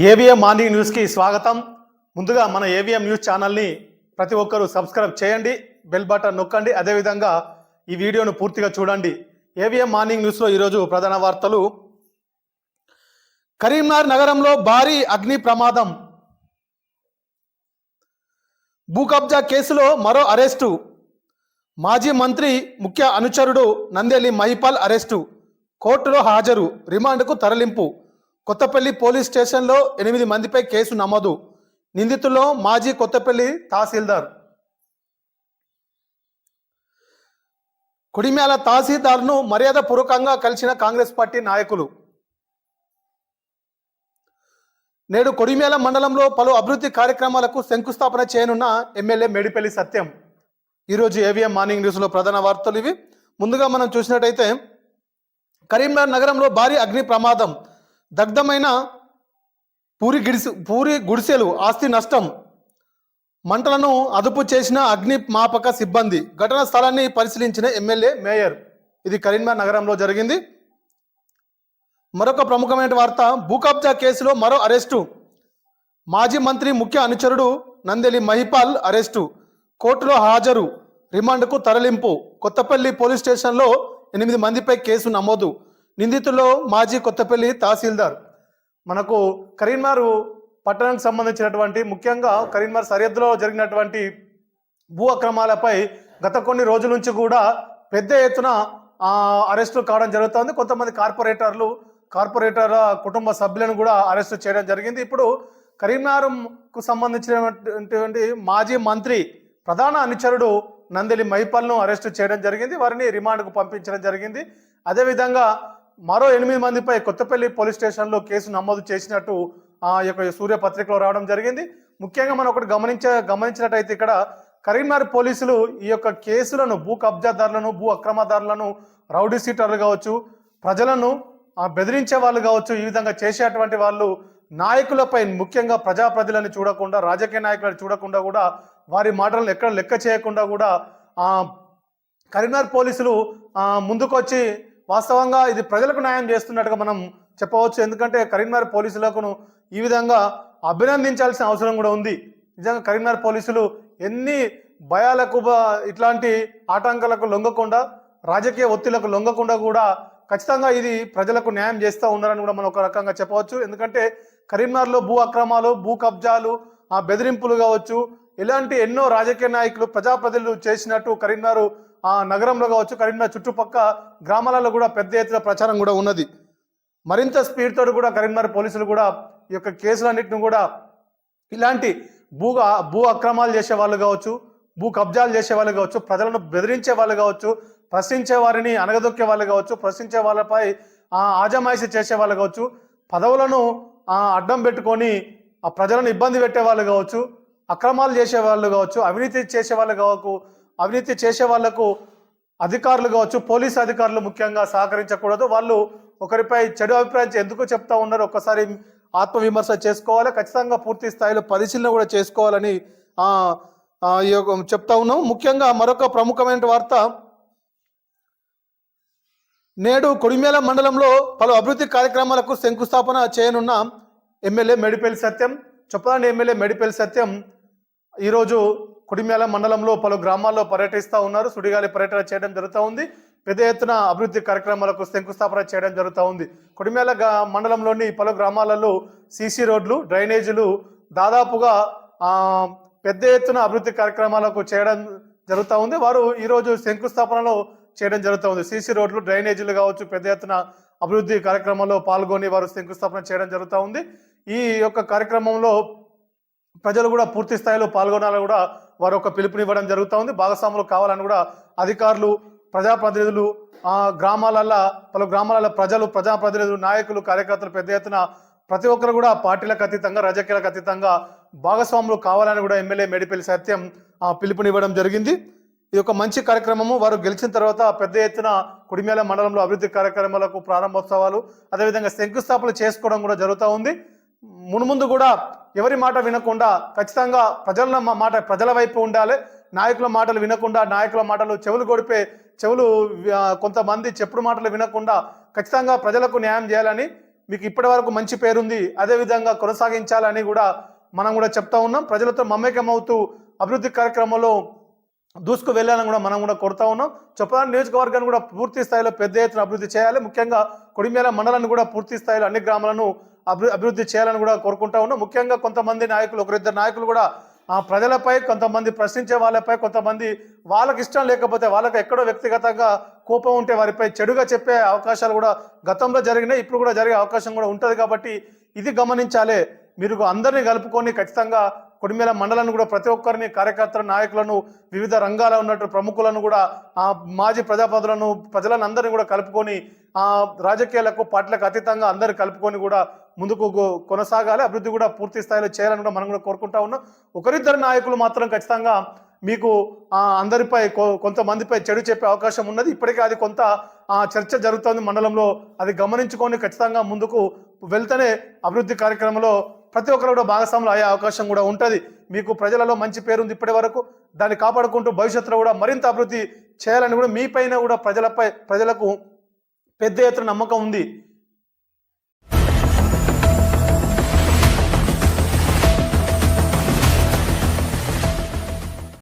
AVM morning న్యూస్కి స్వాగతం. ముందుగా మన ఏవిఎం న్యూస్ ఛానల్ని ప్రతి ఒక్కరూ సబ్స్క్రైబ్ చేయండి బెల్ బటన్ నొక్కండి అదేవిధంగా ఈ వీడియోను పూర్తిగా చూడండి. ఏవిఎం మార్నింగ్ న్యూస్లో ఈరోజు ప్రధాన వార్తలు. కరీంనగర్ నగరంలో భారీ అగ్ని ప్రమాదం. భూ కబ్జా కేసులో మరో అరెస్టు. మాజీ మంత్రి ముఖ్య అనుచరుడు నందేలి మహిపాల్ అరెస్టు. కోర్టులో హాజరు రిమాండ్కు తరలింపు. కొత్తపల్లి పోలీస్ స్టేషన్లో ఎనిమిది మందిపై కేసు నమోదు. నిందితుల్లో మాజీ కొత్తపల్లి తహసీల్దార్. కుడిమ్యాల తహసీల్దార్ను మర్యాదపూర్వకంగా కలిసిన కాంగ్రెస్ పార్టీ నాయకులు. నేడు కొడిమేల మండలంలో పలు అభివృద్ధి కార్యక్రమాలకు శంకుస్థాపన చేయనున్న ఎమ్మెల్యే మేడిపల్లి సత్యం. ఈరోజు ఏవిఎం మార్నింగ్ న్యూస్లో ప్రధాన వార్తలు ఇవి. ముందుగా మనం చూసినట్టయితే కరీంనగర్ నగరంలో భారీ అగ్ని ప్రమాదం. దగ్ధమైన పూరి గిడిసి పూరి గుడిసెలు ఆస్తి నష్టం మంటలను అదుపు చేసిన అగ్ని మాపక సిబ్బంది ఘటన స్థలాన్ని పరిశీలించిన ఎమ్మెల్యే మేయర్. ఇది కరీంనగర్ నగరంలో జరిగింది. మరొక ప్రముఖమైన వార్త భూకబ్జా కేసులో మరో అరెస్టు. మాజీ మంత్రి ముఖ్య అనుచరుడు నందెలి మహిపాల్ అరెస్టు. కోర్టులో హాజరు. రిమాండ్కు తరలింపు. కొత్తపల్లి పోలీస్ స్టేషన్లో ఎనిమిది మందిపై కేసు నమోదు. నిందితుల్లో మాజీ కొత్తపల్లి తహసీల్దార్. మనకు కరీంనగర్ పట్టణానికి సంబంధించినటువంటి ముఖ్యంగా కరీంనగర్ సరిహద్దులో జరిగినటువంటి భూ అక్రమాలపై గత కొన్ని రోజుల నుంచి కూడా పెద్ద ఎత్తున అరెస్టులు కావడం జరుగుతోంది. కొంతమంది కార్పొరేటర్లు కార్పొరేటర్ కుటుంబ సభ్యులను కూడా అరెస్టు చేయడం జరిగింది. ఇప్పుడు కరీంనగర్కు సంబంధించినటువంటి మాజీ మంత్రి ప్రధాన అనుచరుడు నందిలి మహిపాల్ను అరెస్టు చేయడం జరిగింది. వారిని రిమాండ్కు పంపించడం జరిగింది. అదేవిధంగా మరో ఎనిమిది మందిపై కొత్తపల్లి పోలీస్ స్టేషన్లో కేసు నమోదు చేసినట్టు ఆ యొక్క సూర్య పత్రికలో రావడం జరిగింది. ముఖ్యంగా మనం ఒకటి గమనించ గమనించినట్టయితే ఇక్కడ కరీంనగర్ పోలీసులు ఈ యొక్క కేసులను భూ కబ్జాదారులను భూ అక్రమదారులను రౌడీ సీటర్లు కావచ్చు ప్రజలను బెదిరించే వాళ్ళు కావచ్చు ఈ విధంగా చేసేటువంటి వాళ్ళు నాయకులపై ముఖ్యంగా ప్రజాప్రతిలను చూడకుండా రాజకీయ నాయకులను చూడకుండా కూడా వారి మాటలను ఎక్కడ లెక్క చేయకుండా కూడా కరీంనగర్ పోలీసులు ముందుకొచ్చి వాస్తవంగా ఇది ప్రజలకు న్యాయం చేస్తున్నట్టుగా మనం చెప్పవచ్చు. ఎందుకంటే కరీంనగర్ పోలీసులకు ఈ విధంగా అభినందించాల్సిన అవసరం కూడా ఉంది. నిజంగా కరీంనగర్ పోలీసులు ఎన్ని భయాలకు బ- ఇట్లాంటి ఆటంకాలకు లొంగకుండా రాజకీయ ఒత్తిళ్ళకు లొంగకుండా కూడా ఖచ్చితంగా ఇది ప్రజలకు న్యాయం చేస్తూ ఉన్నారని కూడా మనం ఒక రకంగా చెప్పవచ్చు. ఎందుకంటే కరీంనగర్లో భూ అక్రమాలు భూ కబ్జాలు ఆ బెదిరింపులు కావచ్చు ఇలాంటి ఎన్నో రాజకీయ నాయకులు ప్రజాప్రతినిధులు చేసినట్టు కరీంనగర్ ఆ నగరంలో కావచ్చు కరీంనగర్ చుట్టుపక్క గ్రామాలలో కూడా పెద్ద ఎత్తున ప్రచారం కూడా ఉన్నది. మరింత స్పీడ్ తోటి కూడా కరీంనగర్ పోలీసులు కూడా ఈ యొక్క కేసులన్నింటిని కూడా ఇలాంటి భూ భూ అక్రమాలు చేసే వాళ్ళు కావచ్చు భూ కబ్జాలు చేసే వాళ్ళు కావచ్చు ప్రజలను బెదిరించే వాళ్ళు కావచ్చు ప్రశ్నించే వారిని అనగదొక్కే వాళ్ళు కావచ్చు ప్రశ్నించే వాళ్ళపై ఆజమాయిషి చేసే వాళ్ళు కావచ్చు పదవులను అడ్డం పెట్టుకొని ఆ ప్రజలను ఇబ్బంది పెట్టే వాళ్ళు కావచ్చు అక్రమాలు చేసే వాళ్ళు కావచ్చు అవినీతి చేసే వాళ్ళు కావచ్చు అవినీతి చేసే వాళ్ళకు అధికారులు కావచ్చు పోలీస్ అధికారులు ముఖ్యంగా సహకరించకూడదు. వాళ్ళు ఒకరిపై చెడు అభిప్రాయం ఎందుకు చెప్తా ఉన్నారు ఒక్కసారి ఆత్మవిమర్శ చేసుకోవాలి. ఖచ్చితంగా పూర్తి స్థాయిలో పరిశీలన కూడా చేసుకోవాలని చెప్తా ఉన్నాం. ముఖ్యంగా మరొక ప్రముఖమైన వార్త. నేడు కొడిమేల మండలంలో పలు అభివృద్ధి కార్యక్రమాలకు శంకుస్థాపన చేయనున్న ఎమ్మెల్యే మెడిపల్లి సత్యం చొప్పదండి ఎమ్మెల్యే మెడిపల్లి సత్యం ఈరోజు కొడిమేల మండలంలో పలు గ్రామాల్లో పర్యటిస్తూ ఉన్నారు. సుడిగాలి పర్యటన చేయడం జరుగుతూ ఉంది. పెద్ద ఎత్తున అభివృద్ధి కార్యక్రమాలకు శంకుస్థాపన చేయడం జరుగుతూ ఉంది. కొడిమేల మండలంలోని పలు గ్రామాలలో సీసీ రోడ్లు డ్రైనేజీలు దాదాపుగా పెద్ద ఎత్తున అభివృద్ధి కార్యక్రమాలకు చేయడం జరుగుతూ ఉంది. వారు ఈరోజు శంకుస్థాపనలో చేయడం జరుగుతూ ఉంది. సీసీ రోడ్లు డ్రైనేజీలు కావచ్చు పెద్ద ఎత్తున అభివృద్ధి కార్యక్రమంలో పాల్గొని వారు శంకుస్థాపన చేయడం జరుగుతూ ఉంది. ఈ యొక్క కార్యక్రమంలో ప్రజలు కూడా పూర్తి స్థాయిలో పాల్గొనాలని కూడా వారు ఒక పిలుపునివ్వడం జరుగుతూ ఉంది. భాగస్వాములు కావాలని కూడా అధికారులు ప్రజాప్రతినిధులు గ్రామాలల్లో పలు గ్రామాలలో ప్రజలు ప్రజాప్రతినిధులు నాయకులు కార్యకర్తలు పెద్ద ఎత్తున ప్రతి ఒక్కరు కూడా పార్టీలకు అతీతంగా రాజకీయాలకు అతీతంగా భాగస్వాములు కావాలని కూడా ఎమ్మెల్యే మేడిపల్లి సత్యం ఆ, పిలుపునివ్వడం జరిగింది. ఇది ఒక మంచి కార్యక్రమము వారు గెలిచిన తర్వాత పెద్ద ఎత్తున కుడిమేల మండలంలో అభివృద్ధి కార్యక్రమాలకు ప్రారంభోత్సవాలు అదేవిధంగా శంకుస్థాపనలు చేసుకోవడం కూడా జరుగుతూ ఉంది. మునుముందు కూడా ఎవరి మాట వినకుండా ఖచ్చితంగా ప్రజల మాట ప్రజల వైపు ఉండాలి. నాయకుల మాటలు వినకుండా నాయకుల మాటలు చెవులు కొడిపే చెవులు కొంతమంది చెప్పుడు మాటలు వినకుండా ఖచ్చితంగా ప్రజలకు న్యాయం చేయాలని మీకు ఇప్పటి వరకు మంచి పేరుంది. అదే విధంగా కొనసాగించాలని కూడా మనం కూడా చెప్తా ఉన్నాం. ప్రజలతో మమేకం అవుతూ అభివృద్ధి కార్యక్రమంలో దూసుకు వెళ్ళాలని కూడా మనం కూడా కొడతా ఉన్నాం. చొప్పదాని నియోజకవర్గాన్ని కూడా పూర్తి స్థాయిలో పెద్ద ఎత్తున అభివృద్ధి చేయాలి. ముఖ్యంగా కొడిమేల మండలాన్ని కూడా పూర్తి స్థాయిలో అన్ని గ్రామాలను అభివృద్ధి చేయాలని కూడా కోరుకుంటా ఉన్నాం. ముఖ్యంగా కొంతమంది నాయకులు ఒకరిద్దరు నాయకులు కూడా ఆ ప్రజలపై కొంతమంది ప్రశ్నించే వాళ్ళపై కొంతమంది వాళ్ళకి ఇష్టం లేకపోతే వాళ్ళకి ఎక్కడో వ్యక్తిగతంగా కోపం ఉంటే వారిపై చెడుగా చెప్పే అవకాశాలు కూడా గతంలో జరిగినాయి ఇప్పుడు కూడా జరిగే అవకాశం కూడా ఉంటుంది కాబట్టి ఇది గమనించాలి. మీరు అందరినీ కలుపుకొని ఖచ్చితంగా కొడిమేల మండలాన్ని కూడా ప్రతి ఒక్కరిని కార్యకర్తల నాయకులను వివిధ రంగాల ఉన్నట్టు ప్రముఖులను కూడా ఆ మాజీ ప్రజాపతులను ప్రజలను అందరినీ కూడా కలుపుకొని ఆ రాజకీయాలకు పార్టీలకు అతీతంగా అందరు కలుపుకొని కూడా ముందుకు కొనసాగాలి. అభివృద్ధి కూడా పూర్తి స్థాయిలో చేయాలని కూడా మనం కూడా కోరుకుంటా ఉన్నాం. ఒకరిద్దరు నాయకులు మాత్రం ఖచ్చితంగా మీకు అందరిపై కొ- కొంతమందిపై చెడు చెప్పే అవకాశం ఉన్నది. ఇప్పటికే అది కొంత చర్చ జరుగుతోంది మండలంలో. అది గమనించుకొని ఖచ్చితంగా ముందుకు వెళ్తేనే అభివృద్ధి కార్యక్రమంలో ప్రతి ఒక్కరు కూడా భాగస్వాములు అయ్యే అవకాశం కూడా ఉంటుంది. మీకు ప్రజలలో మంచి పేరుంది ఇప్పటి వరకు. దాన్ని కాపాడుకుంటూ భవిష్యత్తులో కూడా మరింత అభివృద్ధి చేయాలని కూడా మీపైన కూడా ప్రజలపై ప్రజలకు పెద్ద ఎత్తున నమ్మకం ఉంది.